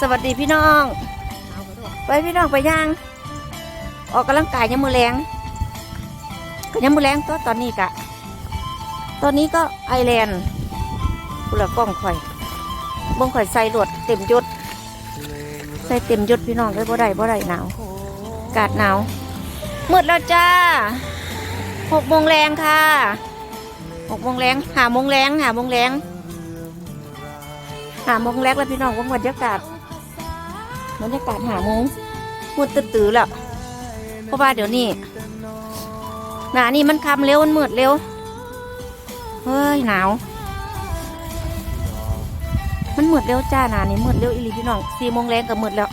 สวัสดีพี่น้อง ไปพี่น้องไปย่าง ออกกำลังกายยามมือแรงก็ยามมือแรงตัวตอนนี้กะ ตอนนี้ก็ไอแลนด์กุละกล้องข่อยบ้องข่อยใส่รวดเต็มยศใส่เต็มยศพี่น้องเลยบ่ได้บ่ได้หนาวอากาศหนาวมืดแล้วจ้าหกโมงแรงค่ะหกโมงแรงหาโมงแรงหาโมงแรงหาโมงแรงแล้วพี่น้องว่าบรรยากาศ บรรยากาศหาโมงมืดตื้อๆแล้วเพราะว่าเดี๋ยวนี้หนานี่มันคำเร็วมันมืดเร็ว เฮ้ยหนาว มันมืดเร็วจ้าหนานี่มืดเร็วอีหลีพี่น้องสี่โมงแรงก็มืดแล้ว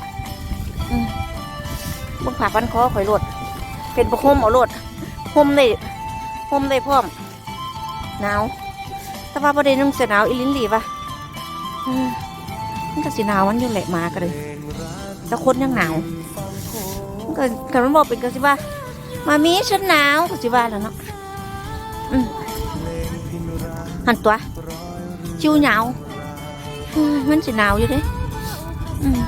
มึงผ่าพันคอข่อยโลดเป็นประคมเอาโลดห่มได้ห่มได้พร้อม หนาว แต่ว่าประเด็นนุ่งเสียหนาวอีลินหลีปะอืม มันก็สิหนาวมันอยู่แหละมากเลยแต่คนยังหนาวมันก็คันมันบอกเป็นก็สิว่า มามีฉันหนาวก็สิว่าแล้วเนาะอืมหันตัวชิวหนาวมันสิหนาวอยู่เด้อืม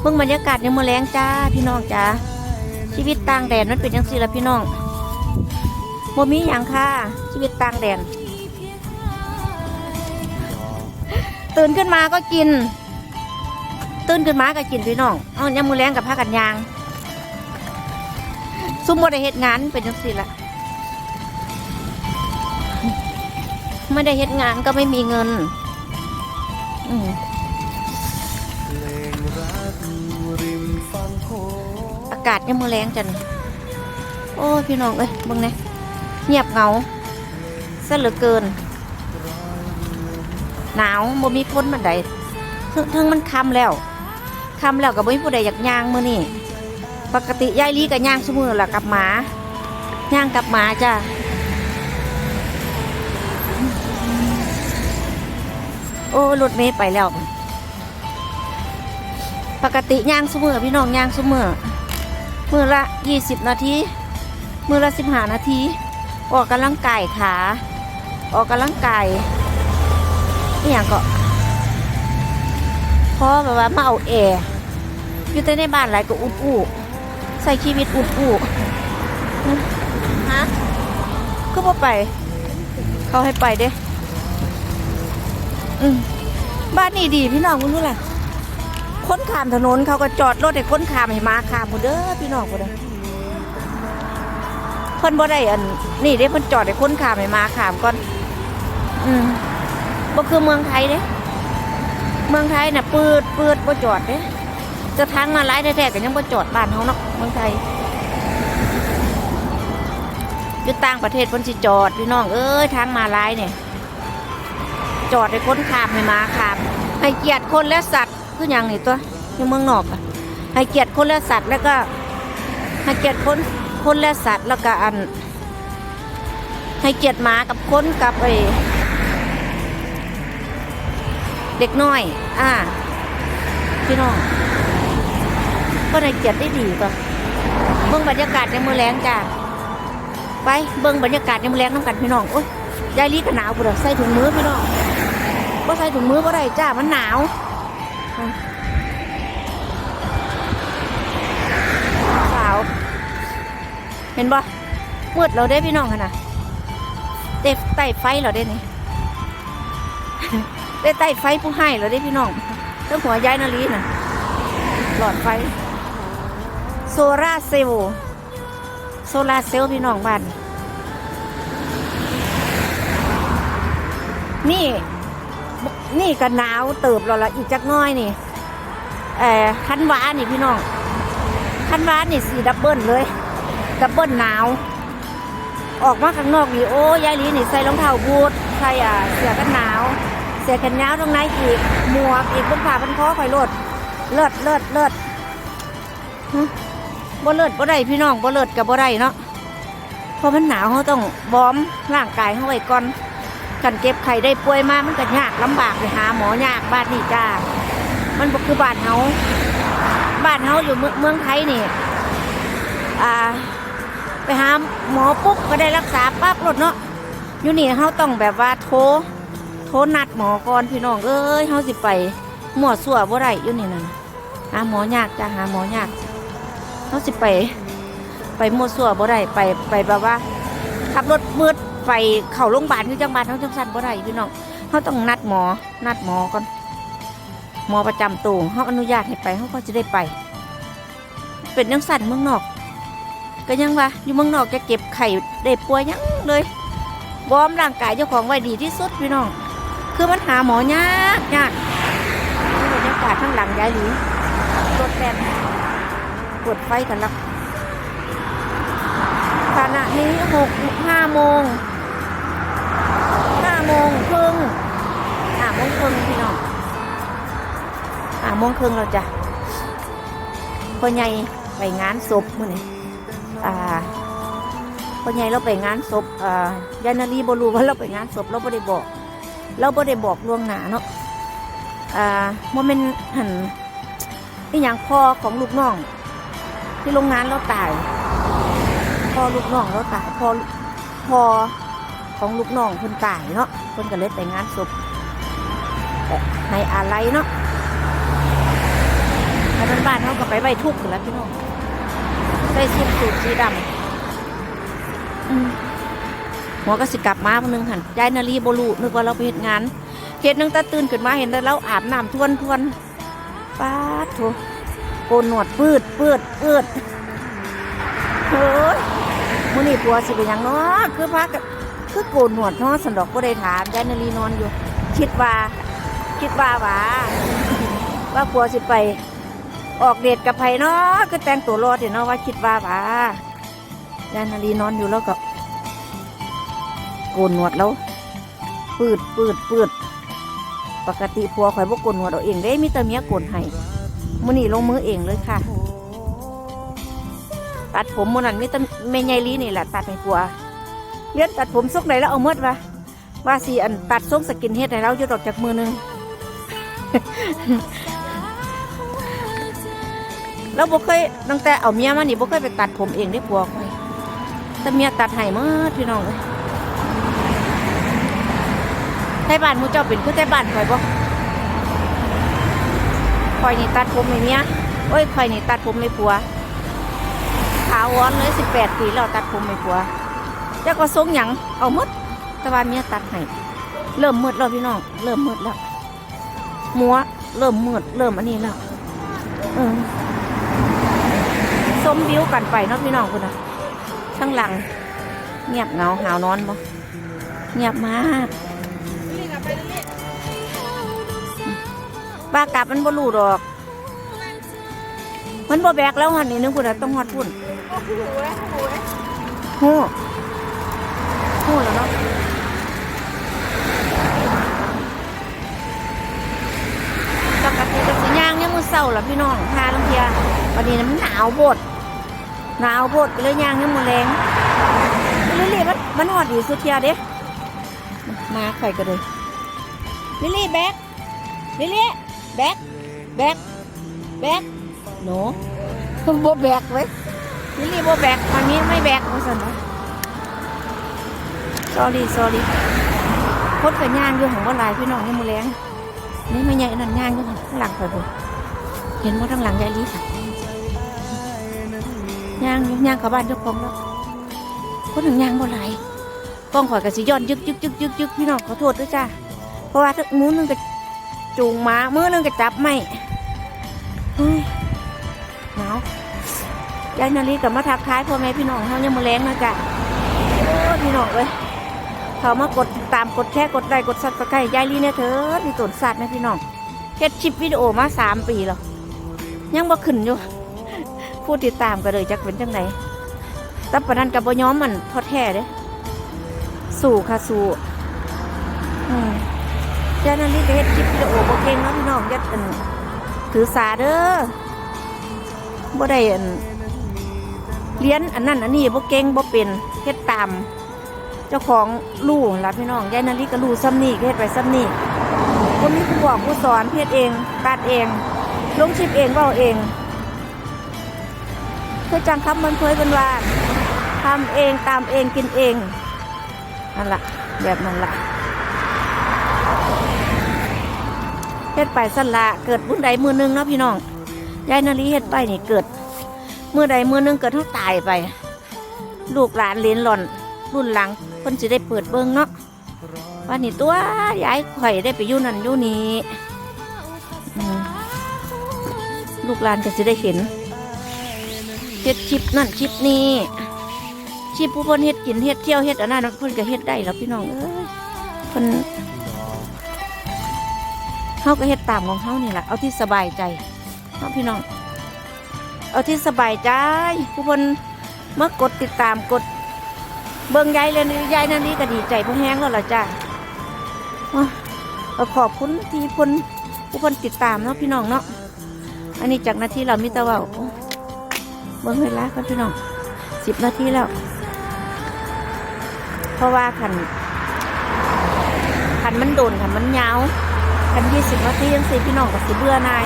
เบิ่งบรรยากาศยังมาแรงจ้าพี่น้องจ้าชีวิตต่างแดนมันเป็นยังสิละพี่น้องบ่มีอย่างค่ะชีวิตต่างแดน ตื่นขึ้นมาก็กิน ตื่นขึ้นมาก็กินพี่น้องเอยังมือแรงกับผ้ากันยาง ซุ่มบ่ได้เฮ็ดงานเป็นยังสิละไม่ได้เฮ็ดงานก็ไม่มีเงิน อืมอากาศยังมือแรงจันโอ้พี่น้องเอ้ยเบิ่งเนี่ยเงียบเหงาซะเหลือเกิน หนาวบ่มีคนมันใดถึงถึงมันคำแล้วคำแล้วก็บ่มีผู้ใดอยากย่างมื้อนี้ปกติยายลีก็ย่างซุมื้อล่ะกับหมาย่างกับหมาจ้าโอ้รถเมย์ไปแล้ว ปกติย่างสมือพี่น้องย่างสมือมือละยี่สิบนาทีมือละสิบห้านาทีออกกำลังกายขาออกกำลังกาย นี่ย่างก็เพราะแบบว่ามาเอาแอร์อยู่แต่ในบ้านหลายก็อุดอู้ใส่ชีวิตอุดอู้ฮะก็พอไป เขาให้ไปเด้อืมบ้านนี่ดีพี่น้องคุณรู้ล่ะคนขามถนนเขาก็จอดรถให้คนขามให้มาขามหมดเด้อพี่น้องหมดเด้อเพิ่นบ่ได้อัน นี่เด้เพิ่นจอดให้คนขามให้มาขามก่อน อืม บ่คือเมืองไทยเด้ เมืองไทยน่ะปืดปืดบ่จอดเด้จะทางมาหลายแท้ๆก็ยังบ่จอดบ้านเฮาเนาะเมืองไทยอยู่ต่างประเทศเพิ่นสิจอดพี่น้องเอ้ยทางมาหลายเนี่ย จอดให้คนขามให้มาขามให้เกียรติคนและสัตว์คืออย่างนี้ตัวในเมืองนอกอะให้เกียรติคนและสัตว์แล้วก็ให้เกียรติคนคนและสัตว์แล้วก็อัน ให้เกียรติหมากับคนกับไอ เด็กน้อย อ่า พี่น้องก็ให้เกียรติได้ดีตัวเบิ่งบรรยากาศในมือแรงจ้าไปเบิ่งบรรยากาศในมือแรงน้ำกันพี่น้องโอ้ยยายลีก็หนาวปุ่นใส่ถุงมือพี่น้องว่าใส่ถุงมือว่าได้จ้ามันหนาวสาว เห็นบ่มืดเราได้พี่น้องค่ะนะเต็ไต่ไฟเราได้นี่ ได้ไต่ไฟผู้ให้เราได้พี่น้องเรื่องหัวย้ายนาลีน่ะ หลอดไฟ โซล่าเซลล์โซล่าเซลล์พี่น้องบ้านนี่ นี่ก็หนาวเติบเราละอีกจักน้อยนี่เอ่อคันวานี่พี่น้องคันวานี่สีดับเบิลเลยดับเบิลหนาว ออกมาข้างนอกนี่โอ้ยายลีนี่ใส่รองเท้าบูทใส่อ่าเสื้อกันหนาว สื้อกันหนาวตรงไหนอีก หมวกอีกบนผ้าบนคอคอยโลดเลิศเลิศเลิศบ่เลิศบ่ได้พี่น้องบ่เลิศกับบ่ได้เนาะเพราะมันหนาวเขาต้องบอมร่างกายเขาไว้ก่อนกันเก็บไข่ได้ป่วยมากมันก็ยากลำบากไปหาหมอยากบ้านนี่จ้า มันบอกคือบ้านเฮาบ้านเฮาอยู่เมืองเมืองไทยนี่อ่าไปหาหมอปุ๊บก็ได้รักษาปั๊บรถเนาะอยู่นี่เฮาต้องแบบว่าโทร โทรนัดหมอก่อนพี่น้องเอ้ยเฮาสิไปหมอสัวบ่ได้อยู่นี่นะหาหมอยากจ้ะหาหมอยากเขาสิไป ไปหมอสัวบ่ได้ไปไปแบบว่า ขับรถมืดไปเข้าโรงพยาบาลคือจังหวัดเขาจังสันบ่ได้พี่น้องเขาต้องนัดหมอนัดหมอก่อนหมอประจำตัวเขาอนุญาตให้ไปเขาก็จะได้ไป เป็นจังสั่นเมืองนอก ก็ยังว่าอยู่เมืองนอกจะเก็บไข่ได้ป่วยยังเลยวอร์มร่างกายเจ้าของไว้ดีที่สุดพี่น้อง คือมันหาหมอยากยากนี่บรรยากาศข้างหลังยายหลีรถแล่นปิดไฟกันแล้วขณะนี้หกห้าโมงห้าโมงครึ่งห้าโมงครึ่งพี่น้องห้าโมงครึ่งเราจะพ่อใหญ่ไปงานศพมื่อนี้อ่าพ่อใหญ่เราไปงานศพอ่ายายนาลีบรูว่าเราไปงานศพเราไม่ได้บอก เราบ่ได้บอกล่วงหน้าเนาะอ่าโมเมนหันนี่อย่างพ่อของลูกน้อง ที่โรงงานเราตายพ่อลูกน้องเราตายพ่อพ่อของลูกน้องคนตายเนาะคนก็เลยไปงานศพในอะไรเนาะแต่บ้านบ้านเขาก็ไปใบทุกข์แล้วพี่น้องใส่ชุดสูทสีดำอืม หัวก็สิกลับมาพนนึงหันยายนาลีบลูนึกว่าเราไปเห็นงานเห็นนึงตาตื่นขึ้นมาเห็นแต่เราอาบน้ำทวนทวนป้าดโถโกนหนวดปืดปืดปืดเฮ้ยมื้อนี้ผัวสิเป็นยังเนาะคือพักคือโกนหนวดเนาะสันดอกก็ได้ถามยายนาลีนอนอยู่ คิดว่า คิดว่าว่าว่าผัวสิไป ออกเดทกับไผเนาะคือแต่งตัวรอดเนาะว่าคิดว่าว่ายายนาลีนอนอยู่แล้วก็ โกนหนวดแล้วปืดปืดปืดปกติผัวข่อยบ่โกนหนวดเอาเองได้มีแต่เมียโกนให้มื้อนี้ลงมือเองเลยค่ะ ตัดผมมื้อนั้นมีแต่แม่ใหญ่ลีนี่แหละตัดให้ผัวเลี้ยนตัดผมสุกไหนแล้วเอาหมดวะว่าสิอันตัดทรงสกินเฮ็ดให้เราอยู่ดอกจากมือหนึงเราบ่เคยตั้งแต่เอาเมียมานี่บ่เคยไปตัดผมเองได้ผัวข่อยแต่เมียตัดให้หมดพี่น้องเอ้ย ไทยบ้านมูเจ้าเป็นคือไทยบ้านข่อยบ่ข่อยนี่ตัดผมไม่เนี้ยโอ้ยข่อยนี่ตัดผมไม่ผัวขาวอ้อนเลยสิบแปดปีแล้วตัดผมไม่ผัวเจ้าก็ทรงหยังเอามดแต่ว่าเมียตัดให้เริ่มมืดแล้วพี่น้องเริ่มมืดแล้วมัวเริ่มมืดเริ่มอันนี้แล้วเออส้มบิ้วกันไปเนาะพี่น้องคุณนะข้างหลัง เงียบเงาหาวนอนบ่เงียบมากบ้ากลับมันบ่รู้ดอก มันบ่แบกแล้วหันนี่นึงคุณต้องฮอดพุ่นฮู้ฮู้แล้วเนาะปกติก็สิย่างเนี่ยามมือเศร้าล่ะพี่น้องพาลังเทียวันนี้น่ะมันหนาวโพดหนาวโพดก็เลยย่างเนี่ยามมือแรง ลิลี่มันมันฮอดดีสุดเทียเด้มาไข่ก็เลยลิลี่แบกลิลี่แบกแบกแบกหนูโบแบกไว้ยลิลี่โบแบกวันนี้ไม่แบกว่าสันนะ sorry sorry พดกับย่างอยู่ของว่าลายพี่น้องยังมือแรงนี่ไม่ใหญ่นั่นย่างอยู่ข้างหลังไปบุเห็นว่าข้างหลังยายลิย่างอยู่ย่างเขาบ้านเจ้าของแล้ว คนหนึ่งยางบ่หลยกล้องข่อยกับสิย้อนยึกยึกยึกยึกยึกพี่น้องขอโทษด้วยจ้าเพราะว่าถ้ามือนึงก็จูงม้ามือนึงก็จับไม่เฮ้ยหนาวยายนาลีกับมาทักทายพ่อแม่พี่น้องเฮายังมือแรงนะจ๊ะพี่น้องเอ้ยเขามากดติดตามกดแชร์กดไลค์กดซับสไครต์ยายลีเนี่ยเถอะนี่ตนสัตว์นะพี่น้องเฮ็ดคลิปวิดีโอมาสามปีแล้วยังบ่ขึ้นอยู่ ผู้ติดตามก็เลยจักเป็นจังได แต่ปนันกับบย้อมมันทอดแท้เด้สู้ค่ะสู้อืมเจ้าน้าที่ก็เฮ็ดคลิปวิดีโอบ่เก่งเนาะพี่น้องยัดอันถือสาเด้อบ่ได้อันเรียนอันนั้นอันนี้บ่เก่งบ่เป็นเฮ็ดตามเจ้าของรู้ล่ะพี่น้องยายนาลีก็รู้ซ้ำนี่ก็เฮ็ดไปซ้ำนี่บ่มีผู้บอกผู้สอนเฮ็ดเองตัดเองลงคลิปเองเว้าเองคือจังคำมันเคยเป็นว่า ทำเองตามเองกินเองนั่นละแบบนั้นละเฮ็ดไปสั่นละเกิดบุญใดมือหนึงเนาะพี่น้องยายนาลีเฮ็ดไปนี่เกิดมือใดมือหนึงเกิดเท่าตายไป ลูกหลานเหลนหล่อนรุ่นหลังเพิ่นสิได้เปิดเบิ่งเนาะว่านี่ตัวยายข่อยได้ไปอยู่นั่นอยู่นี่อืมลูกหลานก็สิได้เห็นเฮ็ดคลิปนั่นคลิปนี้ คลิปผู้เพิ่นเฮ็ดกินเฮ็ดเที่ยวเฮ็ดอันนั้นเพิ่นก็เฮ็ดได้แล้วพี่น้องเอ้ยเพิ่นเฮาก็เฮ็ดตามของเฮานี่แหละเอาที่สบายใจเนาะพี่น้อง เอาที่สบายใจผู้เพิ่นมากดติดตามกด เบิ่งยายเลยยายนั่นนี่ก็ดีใจพอแห้งแล้วล่ะจ้าว้าก็ขอบคุณที่เพิ่นผู้เพิ่นติดตามเนาะพี่น้องเนาะอันนี้จากนาทีเรามีตะว่าเบิ่งเวลากันพี่น้องสิบนาทีแล้ว เพราะว่าขันขันมันโดนขันมันยาวขันยี่สิบนาทียังสิพี่น้องก็สิเบื่อนาย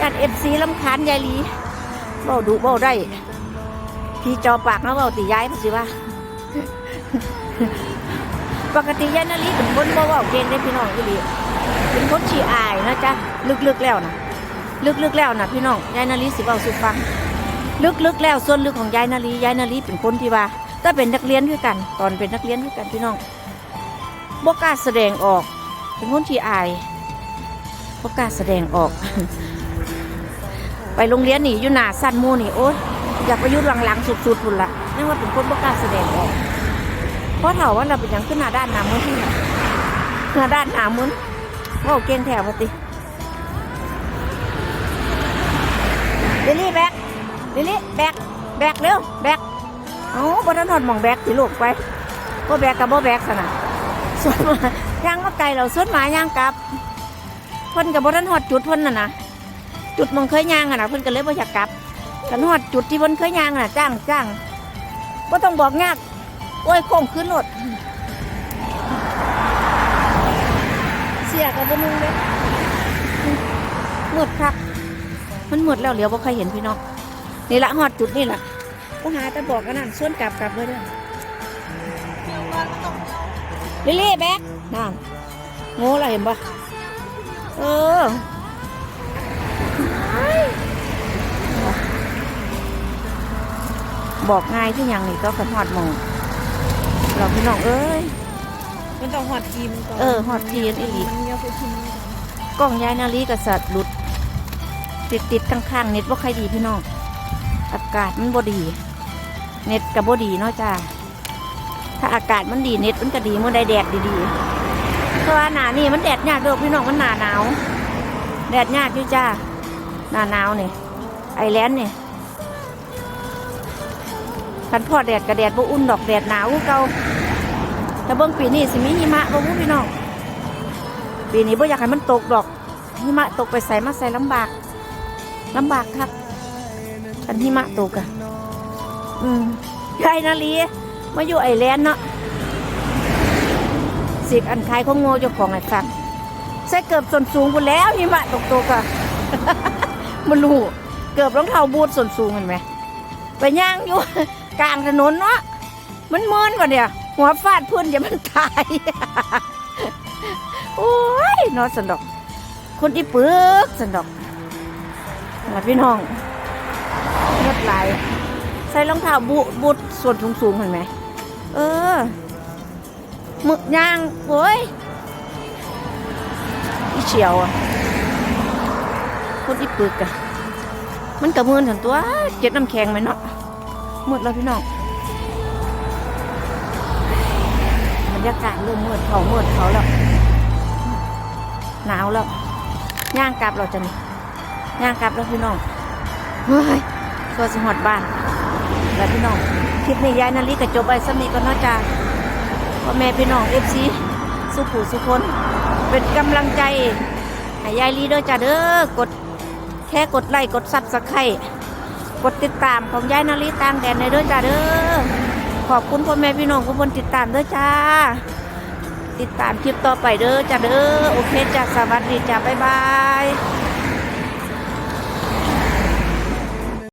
การเอฟซีลำคาญยายลีเบาดุเบาได้พี่จอปากแล้วเบาตีย้ายมาสิว่าปกติยายนาลีเป็นคนบ่เว้าเก่งได้พี่น้องอีหลีเป็นคนขี้อายนะจ๊ะลึกๆแล้วนะลึกๆแล้วนะพี่น้องยายนาลีสิเว้าสู่ฟัง ลึกๆแล้วส่วนลึกของยายนาลียายนาลีเป็นคนที่ว่า ถ้าเป็นนักเรียนด้วยกัน ตอนเป็นนักเรียนด้วยกันพี่น้องบกล้าแสดงออก เป็นคนที่อายบกล้าแสดงออก ไปโรงเรียนนี่อยู่หนาสั้นมูนี่โอ๊ยอยากไปยุ่หลังๆสุดๆพุ่นละนั่นว่าเป็นคนบกล้าแสดงออกเพราะเถาว่าเราเป็นยังขึ้นหน้าด้านหนามุนที่หน้าด้านหนามุนว่าเก่งแถวปฏิลิลี่แบกลิลี่แบกแบกเร็วแบก เอ้าบนถนนมองแบกสิลูกไปบ่แบกกับบ่แบกสนะส่วนมาย่างมาไกลเราส่วนมาย่างกลับเพิ่นกับบนถนนจุดเพิ่นน่ะนะจุดมองเคยย่างอะนะเพิ่นก็เลยบ่อยากกลับกันหอดจุดที่เพิ่นเคยย่างอะนะจ้างจ้างก็ต้องบอกยากโอ้ยโค้งขึ้นรถเสียกับบนึงเลยหมดครับมันหมดแล้วเหลียวบ่ใครเห็นพี่น้องนี่ละหอดจุดนี่แหละ ก็หาแต่บอกกันนั่นส่วนกลับกลับเลยเด้อลิลลี่แบ็กนั่นโง่ละเห็นปะเออบอกง่ายที่ยังนี่ก็ขันหอดหมองเราพี่น้องเอ้ยมันต้องหอดทีมก่อนเออหอดทีนอีหลีมันเยอะไปทีมกล้องยายนาลีกับสัตว์หลุด ติดติดๆข้างๆเน็ตว่าใครดีพี่น้อง อากาศมันบ่ดี เน็ตกับบ่ดีเนาะจ้าถ้าอากาศมันดีเน็ตมันก็ดีเมื่อใดแดดดีๆเพราะว่าหนานี่มันแดดยากเด้อพี่น้องมันหนาหนาว แดดยากอยู่จ้าหนาหนาวเนี่ยไอแลนด์เนี่ยคันพ่อแดดกับแดดบ่อุ่นดอกแดดหนาวเก่าแต่เบิ่งปีนี้สิมีหิมะบ่รู้พี่น้องปีนี้บ่อยากให้มันตกดอกหิมะตกไปใส่มาใส่ลำบากลำบากครับอันหิมะตกอะ อืมยายนาลีมาอยู่ไอแลนด์เนาะสิกอันขายของโง่เจ้าของไอ้ฟังใส่เกือบส่วนสูงหมดแล้วหิมะตกตกะมันรู้เกือบรองเท้าบูทส่วนสูงเห็นไหมไปย่างอยู่กลางถนนเนาะมันเมินกว่าเนี่ย หัวฟาดพื้นอย่ามันตายโอ้ยนอนสันดอก คนที่ปึกสันดอกนะพี่น้องเลือดไหล ใส่รองเท้าบูบูทส่วนสูงสูงๆเห็นไหม เออมึกย่างโอ้ยอีเฉียวอะคนที่ปึกอะมันกระมือนถึงตัวเจ็ดน้ำแข็งไหมเนาะหมดแล้วพี่น้องบรรยากาศเริ่มมืดเขามืดเขาแล้วหนาวแล้วย่างกลับเราจะนี่ย่างกลับแล้วพี่น้องเฮ้ยตัวสิหอดบ้าน แล้วพี่น้องคลิปนี้ยายนาลีกระจบไปสมีก่อนเนาจ้าพ่อแม่พี่น้องเอฟซีสุขูสุคนเป็นกำลังใจให้ยายลีเด้อจ้าเด้อกดแค่กดไลค์กดซับสไครต์กดติดตามของยายนาลีต่างแดนในเด้อจ้าเด้อขอบคุณพ่อแม่พี่น้องทุกคนติดตามเด้อจ้า ติดตามคลิปต่อไปเด้อจ้าเด้อโอเคจ้าสวัสดีจ้าบ๊ายบาย